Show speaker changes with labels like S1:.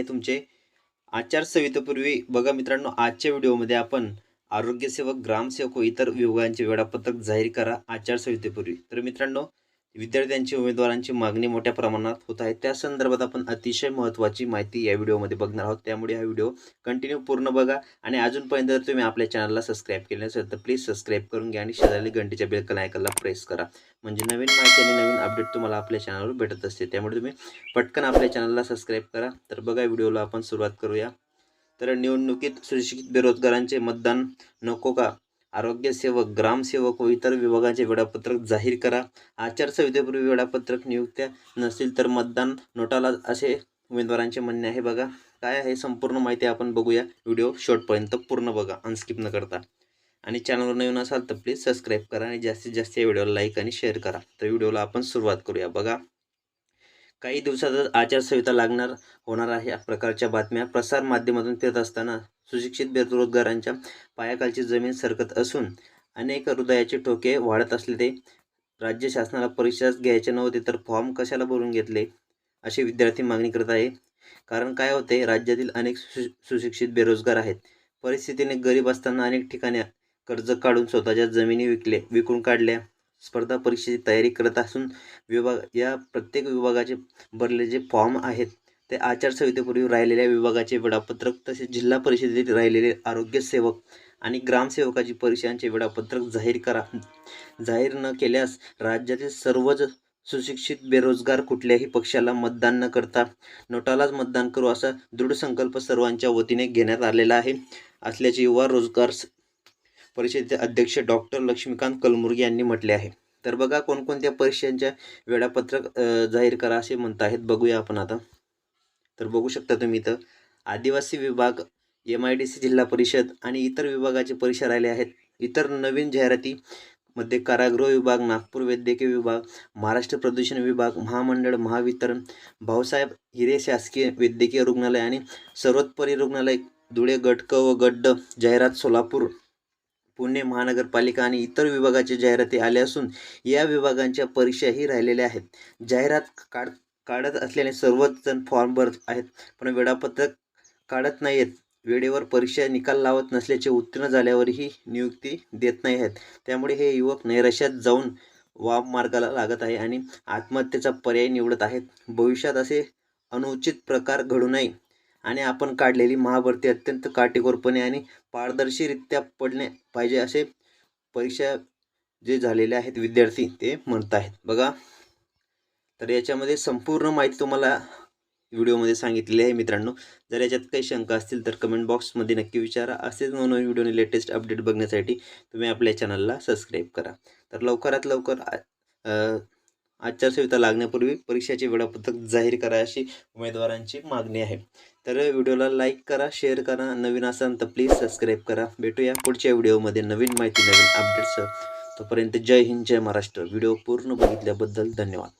S1: आहे तुमचे. आचारसंहितेपूर्वी बघा मित्रांनो आजच्या व्हिडिओमध्ये आपण आरोग्यसेवक ग्रामसेवक व इतर विभागांचे वेळापत्रक जाहीर करा आचारसंहितेपूर्वी. तर मित्रांनो विद्यार्थ्यांची उमेदवारांची मागणी मोठ्या प्रमाणात होत आहे. त्या संदर्भात आपण अतिशय महत्त्वाची माहिती या व्हिडिओमध्ये बघणार आहोत. त्यामुळे हा व्हिडिओ कंटिन्यू पूर्ण बघा आणि अजूनपर्यंत जर तुम्ही आपल्या चॅनलला सबस्क्राईब केले नसेल तर प्लीज सबस्क्राईब करून घ्या आणि शेजारी घंटीच्या बेल आयकनला प्रेस करा. म्हणजे नवीन माहिती आणि नवीन अपडेट तुम्हाला आपल्या चॅनलवर भेटत असते त्यामुळे तुम्ही पटकन आपल्या चॅनलला सबस्क्राईब करा. तर बघा व्हिडिओला आपण सुरुवात करूया. तर निवडणुकीत सुशिक्षित बेरोजगारांचे मतदान नको का? आरोग्यसेवक ग्रामसेवक व इतर विभागांचे वेळापत्रक जाहीर करा. आचारसंहितेपूर्वी वेळापत्रक नियुक्त्या नसतील तर मतदान नोटाला असे उमेदवारांचे म्हणणे आहे. बघा काय आहे संपूर्ण माहिती आपण बघूया. व्हिडिओ शॉर्टपर्यंत पूर्ण बघा अनस्किप न करता. आणि चॅनलवर नवीन असाल तर प्लीज सबस्क्राईब करा आणि जास्तीत जास्त या व्हिडिओला लाईक आणि शेअर करा. तर व्हिडिओला आपण सुरुवात करूया. बघा काही दिवसातच आचारसंहिता लागणार होणार आहे. या प्रकारच्या बातम्या प्रसार माध्यमातून फिरत असताना सुशिक्षित बेरोजगारांच्या पायाखालची जमीन सरकत असून अनेक हृदयाचे ठोके वाढत असले ते राज्य शासनाला परीक्षाच घ्यायचे नव्हते तर फॉर्म कशाला भरून घेतले अशी विद्यार्थी मागणी करत आहे. कारण काय होते राज्यातील अनेक सु सुशिक्षित बेरोजगार आहेत. परिस्थितीने गरीब असताना अनेक ठिकाणी कर्ज काढून स्वतःच्या जमिनी विकले विकून काढल्या. स्पर्धा परीक्षेची तयारी करत असून विभाग या प्रत्येक विभागाचे भरले जे फॉर्म आहेत ते आचारसंहितेपूर्वी राहिलेल्या विभागाचे वेळापत्रक तसेच जिल्हा परिषदेतील राहिलेले आरोग्यसेवक आणि ग्रामसेवकाची परीक्षांचे वेळापत्रक जाहीर करा. जाहीर न केल्यास राज्यातील सर्वच सुशिक्षित बेरोजगार कुठल्याही पक्षाला मतदान न करता नोटालाच मतदान करू असा दृढ संकल्प सर्वांच्या वतीने घेण्यात आलेला आहे. असल्याचे युवा रोजगार परिषदेचे अध्यक्ष डॉक्टर लक्ष्मीकांत कलमुर्गी यांनी म्हटले आहे. तर बघा कोणकोणत्या परीक्षांच्या वेळापत्रक जाहीर करा असे म्हणत आहेत बघूया आपण आता. तर बघू शकता तुम्ही इथं आदिवासी विभाग एम आय डी सी जिल्हा परिषद आणि इतर विभागाचे परीक्षा राहिले आहेत. इतर नवीन जाहिराती मध्ये कारागृह विभाग नागपूर वैद्यकीय विभाग महाराष्ट्र प्रदूषण विभाग महामंडळ महावितरण भाऊसाहेब हिरे शासकीय वैद्यकीय रुग्णालय आणि सर्वोत्परी रुग्णालय धुळे गटक व गड्ड जाहिरात सोलापूर पुणे महानगरपालिका आणि इतर विभागाचे जाहिराती आल्या असून या विभागांच्या परीक्षाही राहिलेल्या आहेत. जाहिरात काढ काढत असल्याने सर्वच जण फॉर्म भरत आहेत पण वेळापत्रक काढत नाही आहेत वेळेवर परीक्षा निकाल लावत नसल्याचे उत्तीर्ण झाल्यावरही नियुक्ती देत नाही आहेत. त्यामुळे हे युवक नैराश्यात जाऊन वाम मार्गाला लागत आहे आणि आत्महत्येचा पर्याय निवडत आहेत. भविष्यात असे अनुचित प्रकार घडू नये. आणि आपण काढलेली महाभरती अत्यंत काटेकोरपणे आणि पारदर्शीरित्या पडणे पाहिजे असे परीक्षा जे झालेले आहेत विद्यार्थी ते म्हणत आहेत बघा तर याच्यामध्ये संपूर्ण माहिती तुम्हाला व्हिडिओमध्ये सांगितलेली आहे मित्रांनो. जर याच्यात काही शंका असतील तर कमेंट बॉक्समध्ये नक्की विचारा. असेच नवनवीन व्हिडिओने लेटेस्ट अपडेट बघण्यासाठी तुम्ही आपल्या चॅनलला सबस्क्राईब करा. तर लवकरात लवकर आ- आचारसंहिता लागण्यापूर्वी परीक्षेचे वेळापत्रक जाहीर करा अशी उमेदवारांची मागणी आहे. तर व्हिडिओला लाईक करा शेअर करा नवीन असाल तर प्लीज सबस्क्राईब करा. भेटूया पुढच्या व्हिडिओमध्ये नवीन माहिती नवीन अपडेट्स. तोपर्यंत जय हिंद जय महाराष्ट्र. व्हिडिओ पूर्ण बघितल्याबद्दल धन्यवाद.